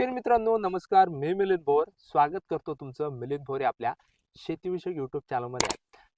शेतकरी मित्रांनो नमस्कार. मी मिलिंद भोर. स्वागत करतो तुमचं मिलिंद भोर आपल्या शेतीविषयक युट्यूब चॅनलमध्ये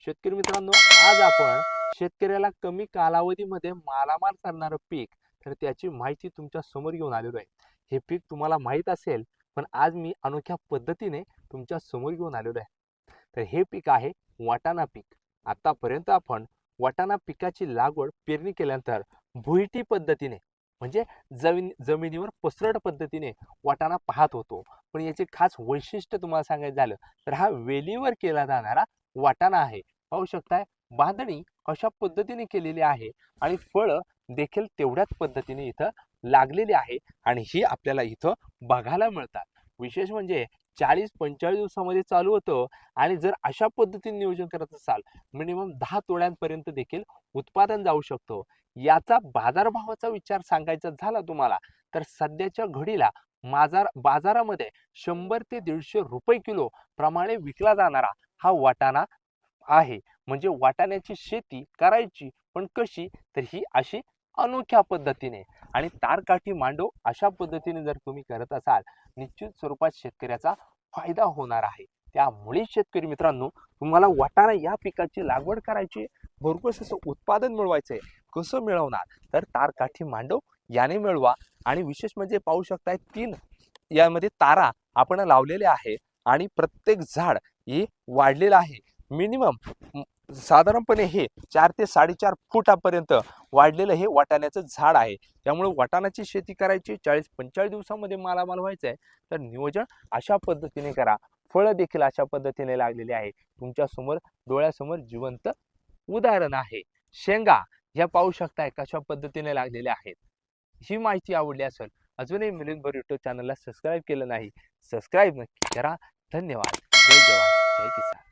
शेतकरी मित्रांनो आज आपण शेतकऱ्याला कमी कालावधीमध्ये मालामाल करणारं पीक तर त्याची माहिती तुमच्यासमोर घेऊन आलेलो आहे. हे पीक तुम्हाला माहीत असेल पण आज मी अनोख्या पद्धतीने तुमच्यासमोर घेऊन आलेलो आहे. तर हे पीक आहे वाटाणा पीक. आतापर्यंत आपण वाटाणा पिकाची लागवड पेरणी केल्यानंतर भुईटी पद्धतीने म्हणजे जमीन जमिनीवर पसरट पद्धतीने वाटाणा पाहत होतो. पण याचे खास वैशिष्ट्य तुम्हाला सांगायचं झालं तर हा वेलीवर केला जाणारा वाटाणा आहे. पाहू शकताय बांधणी अशा पद्धतीने केलेली आहे आणि फळं देखील तेवढ्याच पद्धतीने इथं लागलेली आहे आणि ही आपल्याला इथं बघायला मिळतात. विशेष म्हणजे चाळीस पंचेचाळीस दिवसामध्ये चालू होतं आणि जर अशा पद्धतीने नियोजन करत असाल मिनिमम दहा तोड्यांपर्यंत देखील उत्पादन जाऊ शकतो. याचा बाजारभावाचा विचार सांगायचा झाला तुम्हाला तर सध्याच्या घडीला माजार बाजारामध्ये शंभर ते दीडशे रुपये किलो प्रमाणे विकला जाणारा हा वाटाणा आहे. म्हणजे वाटाण्याची शेती करायची पण कशी तर ही अशी अनोख्या पद्धतीने. आणि तारकाठी मांडव अशा पद्धतीने जर तुम्ही करत असाल निश्चित स्वरूपात शेतकऱ्याचा फायदा होणार आहे. त्यामुळे शेतकरी मित्रांनो तुम्हाला वाटाणा या पिकाची लागवड करायची भरपूर असं उत्पादन मिळवायचं आहे कसं मिळवणार? तर तारकाठी मांडव याने मिळवा. आणि विशेष म्हणजे पाहू शकताय तीन यामध्ये तारा आपण लावलेले आहे आणि प्रत्येक झाड हे वाढलेलं आहे. मिनिमम साधारणपणे हे चार ते साडेचार फुटापर्यंत वाढलेलं हे वाटाण्याचं झाड आहे. त्यामुळे वाटाण्याची शेती करायची चाळीस पंचेचाळीस दिवसामध्ये मालामाल व्हायचं आहे. तर नियोजन अशा पद्धतीने करा. फळं देखील अशा पद्धतीने लागलेली आहे. तुमच्यासमोर डोळ्यासमोर जिवंत उदाहरण आहे. शेंगा ह्या पाहू शकताय कशा पद्धतीने लागलेल्या आहेत. ही माहिती आवडली असेल अजूनही मिलिंदभर युट्यूब चॅनलला सबस्क्राईब केलं नाही सबस्क्राईब नक्की करा. धन्यवाद. जय जवान. जय किसान.